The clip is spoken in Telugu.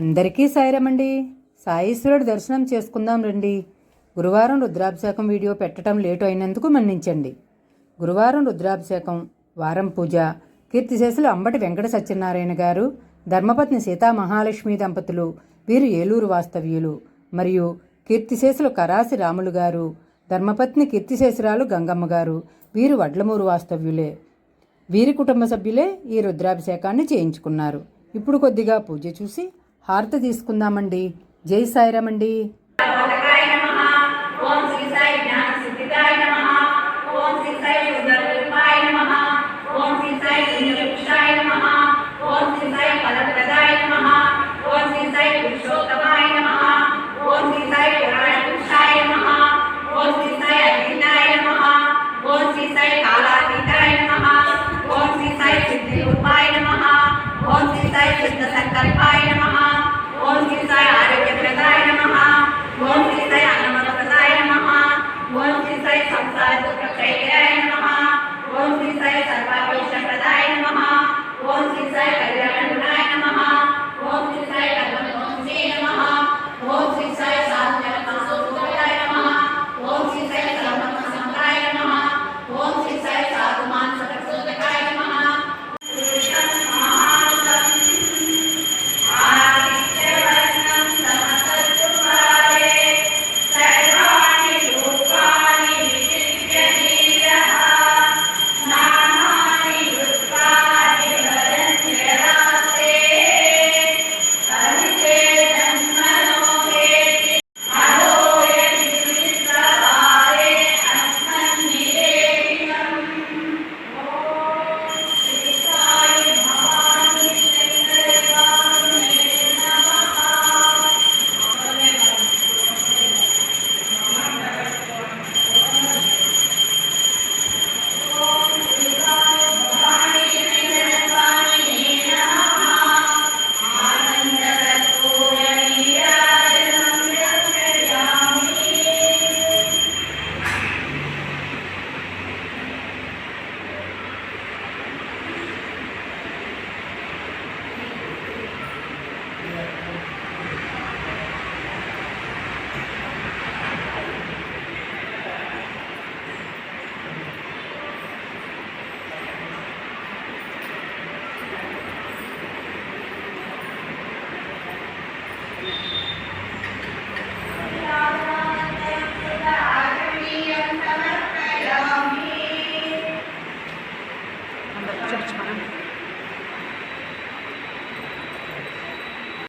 అందరికీ సాయిరమండి. సాయేశ్వరుడు దర్శనం చేసుకుందాం రండి. గురువారం రుద్రాభిషేకం వీడియో పెట్టడం లేటు అయినందుకు మన్నించండి. గురువారం రుద్రాభిషేకం వారం పూజ కీర్తిశేషులు అంబటి వెంకట సత్యనారాయణ గారు ధర్మపత్ని సీతా మహాలక్ష్మి దంపతులు వీరు ఏలూరు వాస్తవ్యులు మరియు కీర్తిశేషులు కరాసి రాములు గారు ధర్మపత్ని కీర్తిశేషురాలు గంగమ్మ గారు వీరు వడ్లమూరు వాస్తవ్యులే. వీరి కుటుంబ సభ్యులే ఈ రుద్రాభిషేకాన్ని చేయించుకున్నారు. ఇప్పుడు కొద్దిగా పూజ చూసి హారతి తీసుకుందామండి. జై సాయిరామండి. 这么。